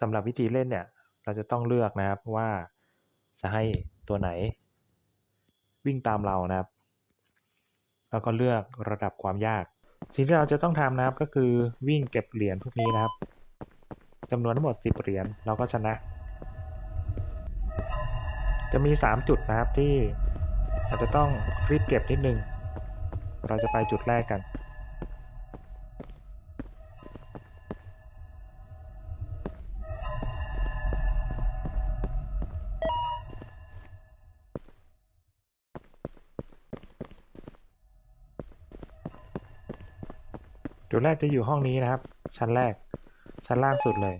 สำหรับวิธีเล่นเนี่ย เราจะต้องเลือกนะครับว่าจะให้ตัวไหน วิ่งตามเรานะครับ แล้วก็เลือกระดับความยาก สิ่งที่เราจะต้องทำนะครับก็คือวิ่งเก็บเหรียญพวกนี้นะครับจำนวนทั้งหมด 10 เหรียญเราก็ชนะ จะมี 3 จุดนะครับที่อาจจะต้องรีบเก็บนิดนึง เราจะไปจุดแรกกัน จุดแรกจะอยู่ห้องนี้นะครับ ชั้นแรก ชั้นล่างสุดเลย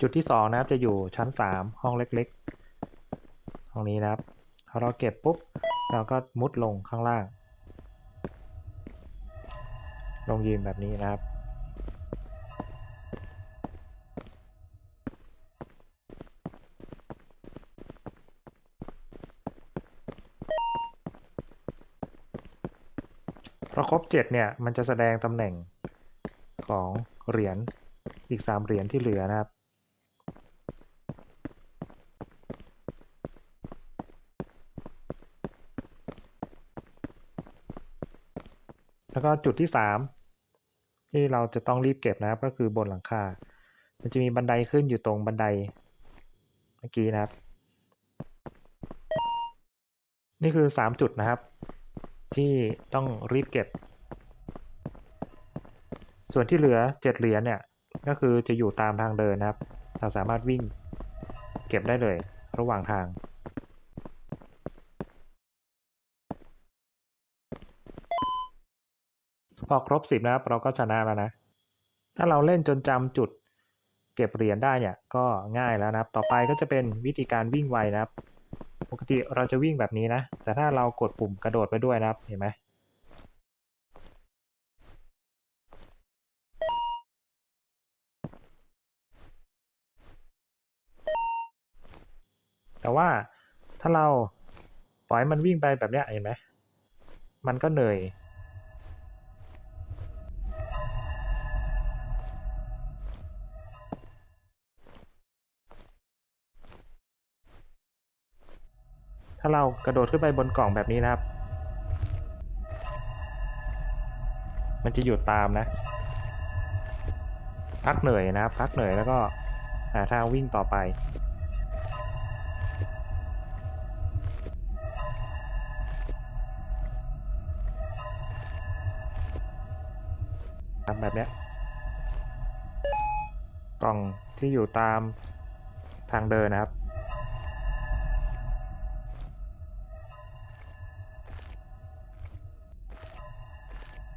จุดที่สองนะครับจะอยู่ชั้นสามห้องเล็กๆ ห้องนี้นะครับพอเราเก็บปุ๊บเราก็มุดลงข้างล่าง ลงยืนแบบนี้นะครับพอครบเจ็ดเนี่ยมันจะแสดงตำแหน่งของเหรียญอีกสามเหรียญที่เหลือนะครับ แล้วก็จุดที่สามที่เราจะต้องรีบเก็บนะครับ ก็คือบนหลังคา มันจะมีบันไดขึ้นอยู่ตรงบันไดเมื่อกี้นะครับ นี่คือสามจุดนะครับ ที่ต้องรีบเก็บ ส่วนที่เหลือเจ็ดเหรียญเนี่ยก็คือจะอยู่ตามทางเดินนะครับ เราสามารถวิ่งเก็บได้เลยระหว่างทาง พอครบสิบนะครับ เราก็ชนะแล้วนะ ถ้าเราเล่นจนจำจุดเก็บเหรียญได้เนี่ยก็ง่ายแล้วนะครับ ต่อไปก็จะเป็นวิธีการวิ่งไวนะครับ ปกติเราจะวิ่งแบบนี้นะ แต่ถ้าเรากดปุ่มกระโดดไปด้วยนะครับ เห็นไหมแต่ว่าถ้าเราปล่อยมันวิ่งไปแบบเนี้ยเห็นไหมมันก็เหนื่อย ถ้าเรากระโดดขึ้นไปบนกล่องแบบนี้นะครับ มันจะหยุดตามนะ พักเหนื่อยนะครับ พักเหนื่อยแล้วก็หาทางวิ่งต่อไป ทำแบบเนี้ย กล่องที่อยู่ตามทางเดินนะครับ